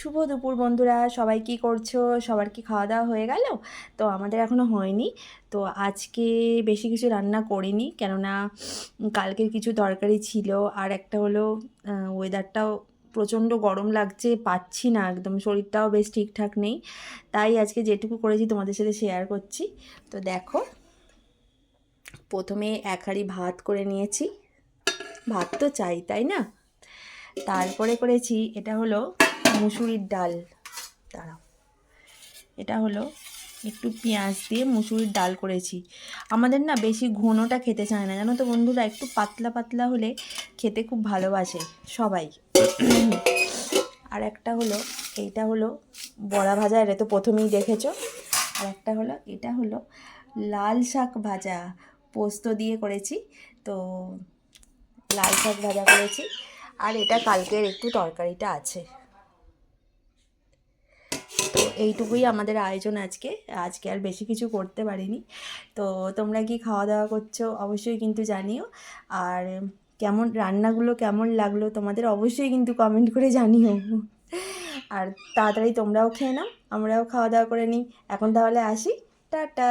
শুভ দুপুর বন্ধুরা, সবাই কি করছ? সবার কি খাওয়া দাওয়া হয়ে গেল? তো আমাদের এখনও হয়নি। তো আজকে বেশি কিছু রান্না করিনি, কেননা কালকের কিছু তরকারি ছিল। আর একটা হলো ওয়েদারটাও প্রচণ্ড গরম লাগছে, পাচ্ছি না একদম, শরীরটাও বেশ ঠিকঠাক নেই। তাই আজকে যেটুকু করেছি তোমাদের সাথে শেয়ার করছি। তো দেখো, প্রথমে এক হাঁড়ি ভাত করে নিয়েছি। ভাত তো চাই, তাই না? তারপরে করেছি, এটা হলো মুসুরির ডাল। দাঁড়াও। এটা হলো একটু পেঁয়াজ দিয়ে মুসুরির ডাল করেছি। আমাদের না বেশি ঘনটা খেতে চায় না। জানো তো বন্ধুরা, একটু পাতলা পাতলা হলে খেতে খুব ভালোবাসে সবাই। আর একটা হলো, এইটা হলো বড়া ভাজা, এটা তো প্রথমেই দেখেছ। আর একটা হলো, এটা হলো লাল শাক ভাজা, পোস্ত দিয়ে করেছি। তো লাল শাক ভাজা করেছি। আর এটা কালকের একটু তরকারিটা আছে। এইটুকুই আমাদের আয়োজন আজকে। আজকে আর বেশি কিছু করতে পারিনি। তো তোমরা কি খাওয়া দাওয়া করছ অবশ্যই কিন্তু জানিও। আর কেমন, রান্নাগুলো কেমন লাগল তোমাদের অবশ্যই কিন্তু কমেন্ট করে জানিও। আর তাড়াতাড়ি তোমরাও খেয়ে নাও, আমরাও খাওয়া দাওয়া করে নিই। এখন তাহলে আসি। টাটা!